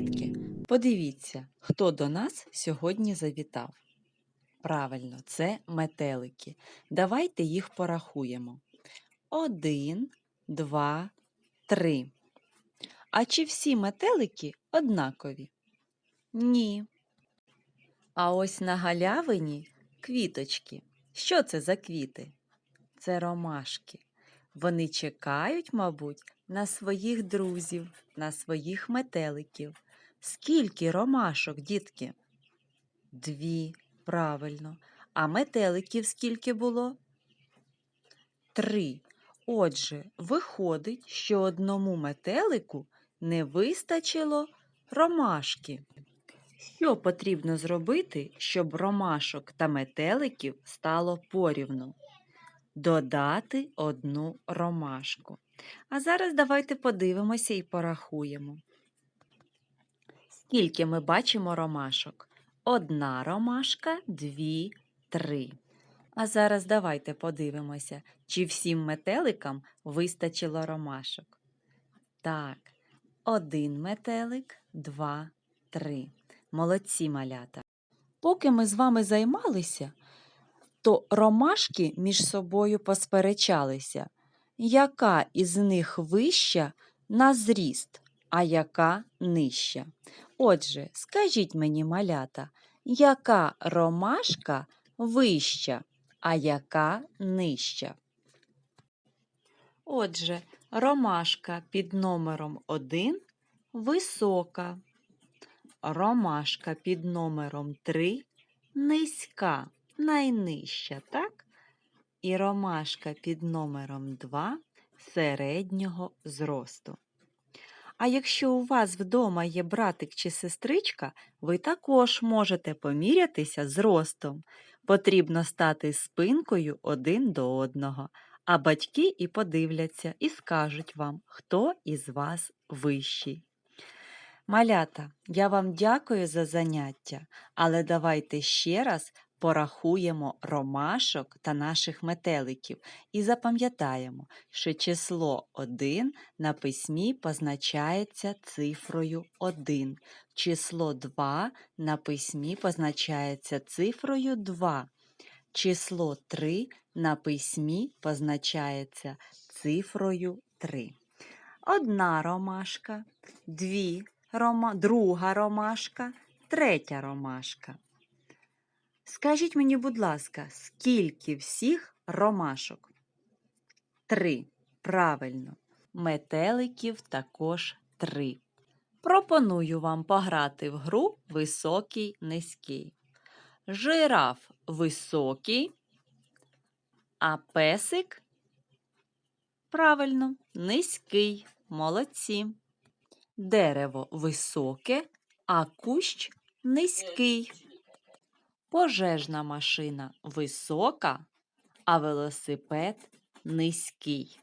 Дітки, подивіться, хто до нас сьогодні завітав. Правильно, це метелики. Давайте їх порахуємо. Один, два, три. А чи всі метелики однакові? Ні. А ось на галявині квіточки. Що це за квіти? Це ромашки. Вони чекають, мабуть, на своїх друзів, на своїх метеликів. Скільки ромашок, дітки? Дві, правильно. А метеликів скільки було? Три. Отже, виходить, що одному метелику не вистачило ромашки. Що потрібно зробити, щоб ромашок та метеликів стало порівну? Додати одну ромашку. А зараз давайте подивимося і порахуємо. Скільки ми бачимо ромашок? Одна ромашка, дві, три. А зараз давайте подивимося, чи всім метеликам вистачило ромашок. Так, один метелик, два, три. Молодці малята. Поки ми з вами займалися, то ромашки між собою посперечалися, яка із них вища на зріст, а яка нижча. Отже, скажіть мені, малята, яка ромашка вища, а яка нижча? Отже, ромашка під номером 1 висока. Ромашка під номером 3 низька, найнижча, так? І ромашка під номером 2 середнього зросту. А якщо у вас вдома є братик чи сестричка, ви також можете помірятися зростом. Потрібно стати спинкою один до одного, а батьки і подивляться і скажуть вам, хто із вас вищий. Малята, я вам дякую за заняття, але давайте ще раз порахуємо ромашок та наших метеликів і запам'ятаємо, що число 1 на письмі позначається цифрою 1, число 2 на письмі позначається цифрою 2, число 3 на письмі позначається цифрою 3. Одна ромашка, дві рома, друга ромашка, третя ромашка. Скажіть мені, будь ласка, скільки всіх ромашок? Три. Правильно. Метеликів також три. Пропоную вам пограти в гру високий низький. Жираф високий, а песик правильно низький. Молодці. Дерево високе, а кущ низький. Пожежна машина висока, а велосипед низький.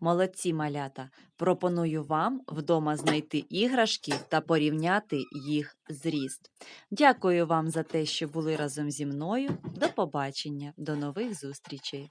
Молодці малята. Пропоную вам вдома знайти іграшки та порівняти їх зріст. Дякую вам за те, що були разом зі мною. До побачення, до нових зустрічей!